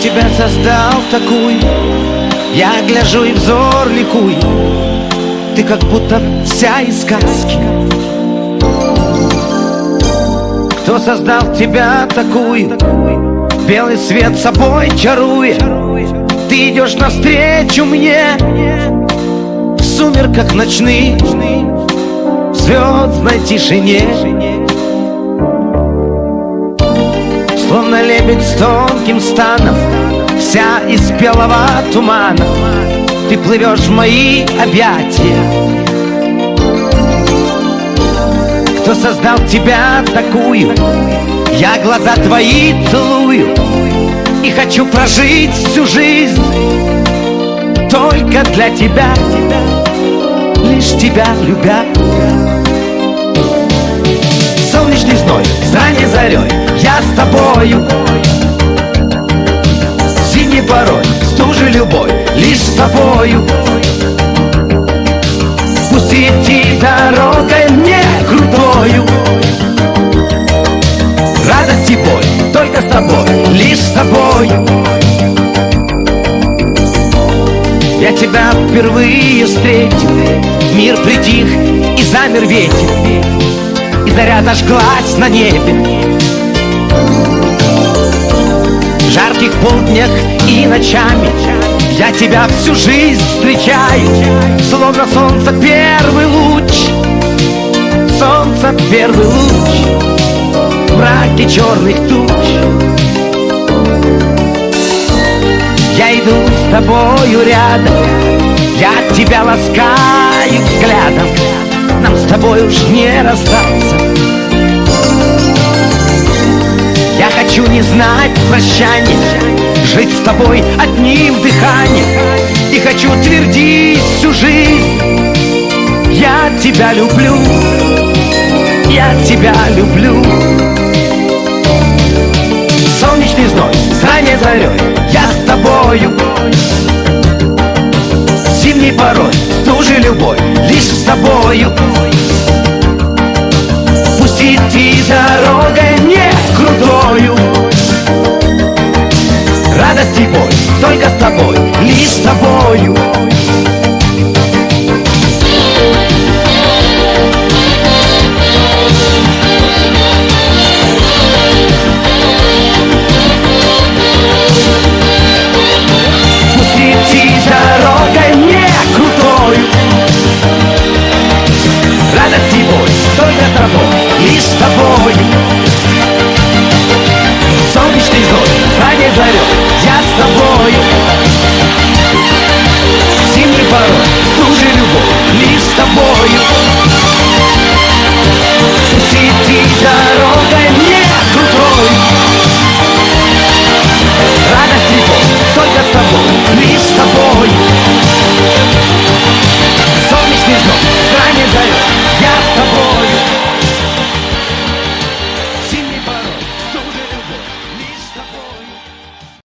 создал такую Я гляжу и взор ликуй. Ты как будто вся из сказки. Кто создал тебя такую Белый свет собой чаруя Ты идешь навстречу мне. В сумерках ночных В звездной тишине лебедь с тонким станом Вся из белого тумана. Ты плывешь в мои объятия. Кто создал тебя такую? Я глаза твои целую И хочу прожить всю жизнь Только для тебя. Лишь тебя любя. Солнечный зной, ранней зарей тебя впервые встретил Мир притих и замер ветер. И заря зажглась на небе. В жарких полднях и ночами Я тебя всю жизнь встречаю. Словно солнце первый луч. Солнце первый луч. В мраке черных туч иду с тобою рядом. Я тебя ласкаю взглядом. Нам с тобой уж не расстаться. Я хочу не знать прощания Жить с тобой одним дыханием. И хочу твердить всю жизнь. Я тебя люблю. Я тебя люблю. Солнечный зной, ранней зарей тобою Зимней порой, стужи любой Лишь с тобою. Пусть идти дорогой не крутою. Радость и только с тобой